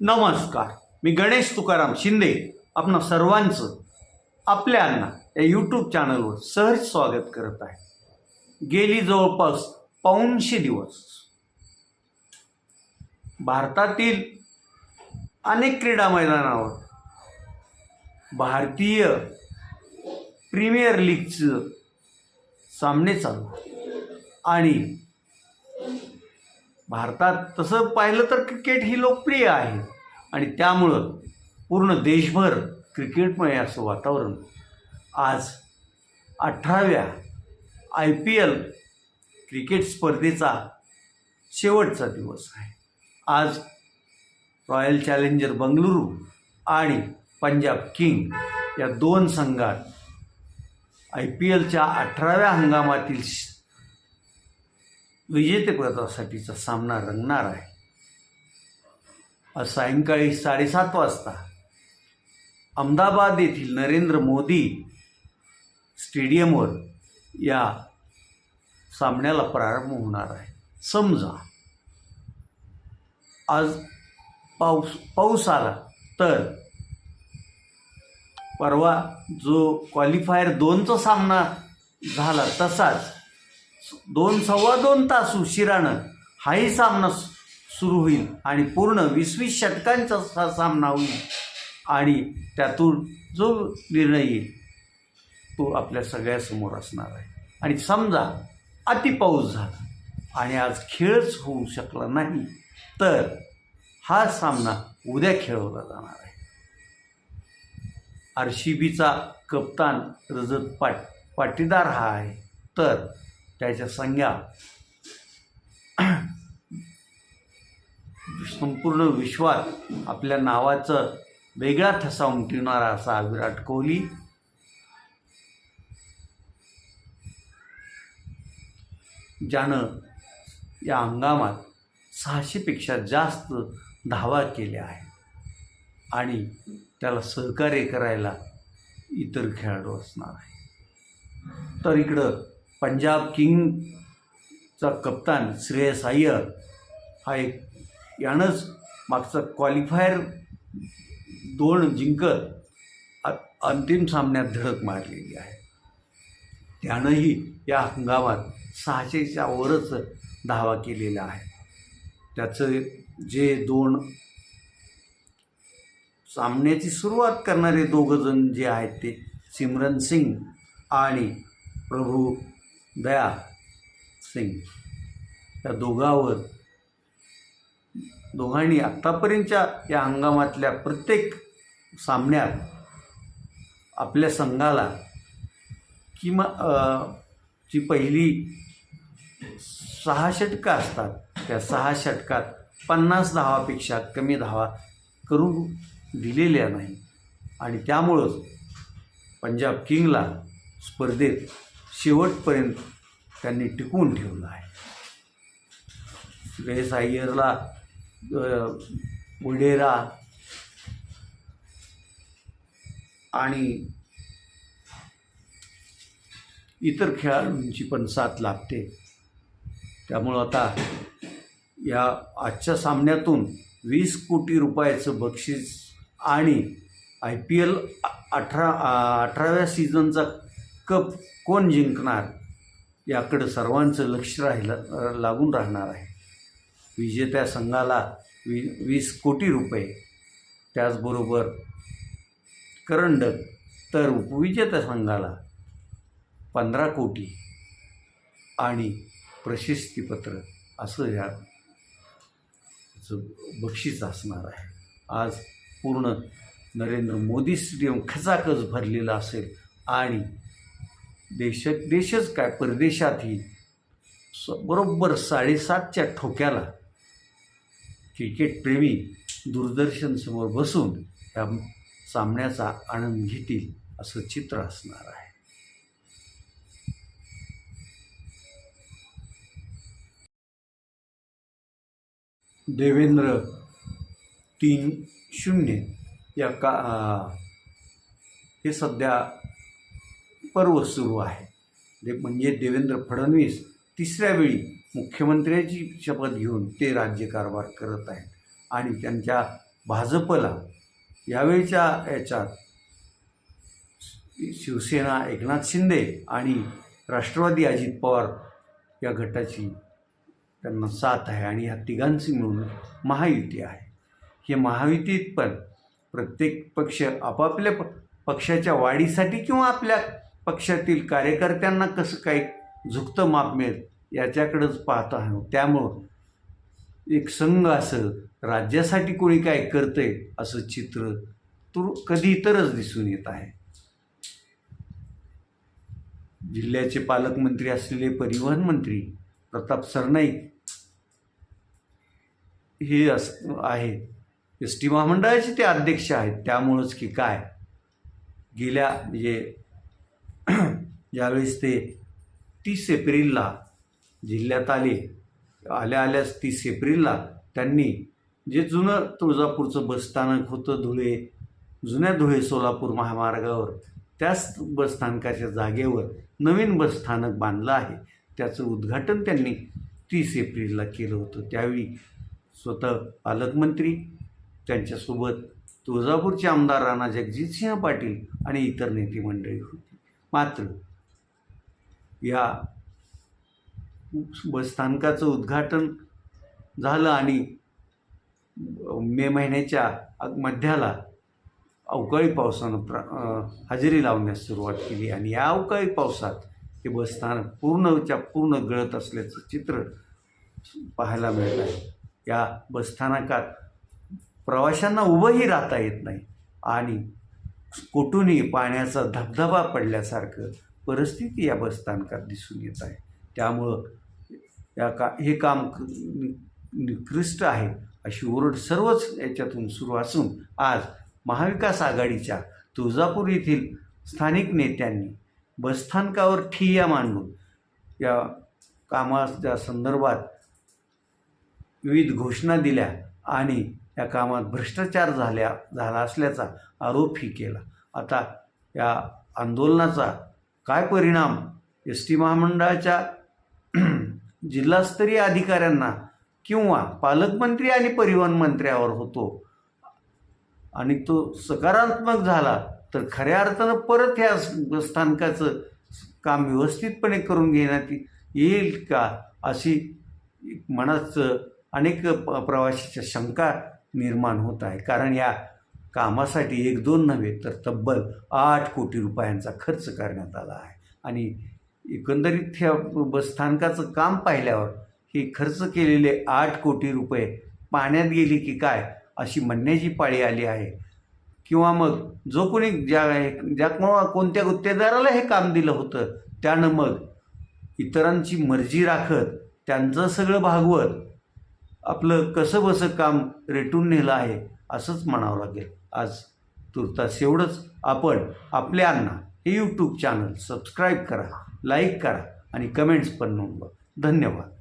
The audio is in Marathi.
नमस्कार. मी गणेश तुकाराम शिंदे आपण सर्वांचं आपल्या या यूट्यूब चॅनलवर सहज स्वागत करत आहे. गेली जवळपास पाऊणशे दिवस. भारतातील अनेक क्रीडा मैदानावर भारतीय प्रीमियर लीगचं सामने चालू आणि भारतात तसं पाहिलं तर क्रिकेट ही लोकप्रिय आहे. आणि त्यामुळं पूर्ण देशभर क्रिकेटमय असं वातावरण आज अठराव्या आय पी एल क्रिकेट स्पर्धेचा शेवटचा दिवस आहे. आज रॉयल चॅलेंजर बंगळुरू आणि पंजाब किंग या दोन संघात आय पी एलच्या अठराव्या हंगामातील विजेतेपदासाठीचा सामना रंगणार आहे. आज सायंकाळी साडेसात वाजता अहमदाबाद येथील नरेंद्र मोदी स्टेडियमवर या सामन्याला प्रारंभ होणार आहे. समजा आज पाऊस पाऊस आला तर परवा जो क्वालिफायर दोनचा सामना झाला तसाच दोन सव्वा दोन तास उशिरानं हाही सामना सुरू होईल आणि पूर्ण वीस वीस षटकांचा सा सामना होईल आणि त्यातून जो निर्णय येईल तो आपल्या सगळ्यासमोर असणार आहे. आणि समजा अति पाऊस झाला आणि आज खेळच होऊ शकला नाही तर हा सामना उद्या खेळवला जाणार आहे. आर सी बीचा कप्तान रजत पाट पाटीदार हा आहे. तर त्याच्या संज्ञा. संपूर्ण विश्वात आपल्या नावाचं वेगळा ठसा उमटविणारा असा विराट कोहली. ज्यानं या हंगामात सहाशेपेक्षा जास्त धावा केल्या आहेत. आणि त्याला सहकार्य करायला इतर खेळाडू असणार आहे तर इकडं पंजाब किंगचा कप्तान श्रेयस अय्यर हा एक यानंच मागचा क्वालिफायर दोन जिंकत अंतिम सामन्यात धडक मारलेली आहे. त्यानंही या हंगामात सहाशेच्या वरच धावा केलेला आहे. त्याचं जे दोन सामन्याची सुरुवात करणारे दोघंजण जे आहेत ते सिमरन सिंग आणि प्रभू दया सिंग. या दोघावर दोघांनी आत्तापर्यंतच्या या हंगामातल्या प्रत्येक सामन्यात आपल्या संघाला किंवा जी पहिली सहा षटकं असतात त्या सहा षटकात पन्नास धावापेक्षा कमी धावा करून दिलेल्या नाही. आणि त्यामुळंच पंजाब किंगला स्पर्धेत शेवटपर्यंत त्यांनी टिकवून ठेवलं आहे. वेस अय्यरला अ, आणि इतर खेळाडूंची पण साथ लाभते त्यामुळं आता या आजच्या सामन्यातून वीस कोटी रुपयाचं बक्षीस आणि आय पी एल अठरा अठराव्या सीझनचा कप कोण जिंकणार याकडं सर्वांचं लक्ष राहिलं लागून राहणार आहे. विजेत्या संघाला वी वीस कोटी रुपये. त्याचबरोबर करंडक तर उपविजेत्या संघाला पंधरा कोटी आणि प्रशस्तीपत्र असं या बक्षीस असणार आहे. आज पूर्ण नरेंद्र मोदी स्टेडियम खचाखच भरलेलं असेल आणि देश देशच काय? परदेशातही स बरोबर साडेसातच्या ठोक्याला क्रिकेटप्रेमी दूरदर्शनसमोर बसून या सामन्याचा आनंद घेतील असं चित्र असणार आहे. देवेंद्र तीन शून्य या का हे सध्या पर्व सुरू आहे. दे म्हणजे देवेंद्र फडणवीस तिसऱ्या वेळी मुख्यमंत्र्याची शपथ घेऊन ते राज्यकारभार करत आहेत. आणि त्यांच्या भाजपला यावेळच्या याच्यात शिवसेना एकनाथ शिंदे आणि राष्ट्रवादी अजित पवार या गटाची त्यांना साथ आहे आणि ह्या तिघांची मिळून महायुती आहे. हे महायुतीत पण प्रत्येक पक्ष आपापल्या प पक्षाच्या वाढीसाठी किंवा आपल्या पक्षातील कार्यकर्त्यांना कसं काही झुकतं माप मिळेल याच्याकडंच पाहत आहे. त्यामुळं एक संघ असं राज्यासाठी कोणी काय करतंय असं चित्र तू कधी इतरच दिसून येत आहे. जिल्ह्याचे पालकमंत्री असलेले परिवहन मंत्री प्रताप सरनाईक हे अस आहेत. एस टी महामंडळाचे ते अध्यक्ष आहेत. त्यामुळंच की काय? गेल्या म्हणजे ज्यावेळेस ते तीस एप्रिलला जिल्ह्यात आले. आल्या आल्यास तीस एप्रिलला त्यांनी जे जुनं तुळजापूरचं बसस्थानक होतं धुळे जुन्या धुळे सोलापूर महामार्गावर त्याच बसस्थानकाच्या जागेवर नवीन बसस्थानक बांधलं आहे. त्याचं उद्घाटन त्यांनी तीस एप्रिलला केलं होतं. त्यावेळी स्वतः पालकमंत्री त्यांच्यासोबत तुळजापूरचे आमदार राणा जगजितसिंह पाटील आणि इतर नेते मंडळी होती. मात्र या बसस्थानकाचं उद्घाटन झालं आणि मे महिन्याच्या मध्याला अवकाळी पावसानं प्र हजेरी लावण्यास सुरुवात केली आणि या अवकाळी पावसात हे बसस्थानक पूर्णच्या पूर्ण गळत असल्याचं चित्र पाहायला मिळत आहे. या बसस्थानकात प्रवाशांना उभंही राहता येत नाही आणि कुठूनही पाण्याचा धबधबा पडल्यासारखं परिस्थिती या बसस्थानकात दिसून येत आहे. त्यामुळं या का हे काम निकृष्ट आहे अशी ओरड सर्वच याच्यातून सुरू असून आज महाविकास आघाडीच्या तुळजापूर येथील स्थानिक नेत्यांनी बसस्थानकावर ठिय्या मांडून या कामाच्या संदर्भात विविध घोषणा दिल्या आणि या कामात भ्रष्टाचार झाल्या झाला असल्याचा आरोपही केला. आता या आंदोलनाचा काय परिणाम? एस टी महामंडळाच्या जिल्हास्तरीय अधिकाऱ्यांना किंवा पालकमंत्री आणि परिवहन मंत्र्यावर होतो. आणि तो सकारात्मक झाला तर खऱ्या अर्थानं परत ह्या स्थानकाचं काम व्यवस्थितपणे करून घेण्यात येईल का अशी मनाचं अनेक प- प्रवाशाच्या शंका निर्माण होत आहे. कारण या कामासाठी एक दोन नव्हे तर तब्बल आठ कोटी रुपयांचा खर्च करण्यात आला आहे. आणि एकंदरीत ह्या बसस्थानकाचं काम पाहिल्यावर हे खर्च केलेले आठ कोटी रुपये पाण्यात गेली की काय अशी म्हणण्याची पाळी आली आहे. किंवा मग जो कोणी ज्या ज्या को- कोणत्या गुत्तेदाराला हे काम दिलं होतं त्यानं मग इतरांची मर्जी राखत त्यांचं सगळं भागवत आपलं कसं बसं काम रेटून नेलं आहे असंच म्हणावं लागेल. आज तुर्तास एवढंच. आपण आपल्यांना हे यूट्यूब चॅनल सबस्क्राईब करा लाईक करा आणि कमेंट्स पण नोंदवा. धन्यवाद.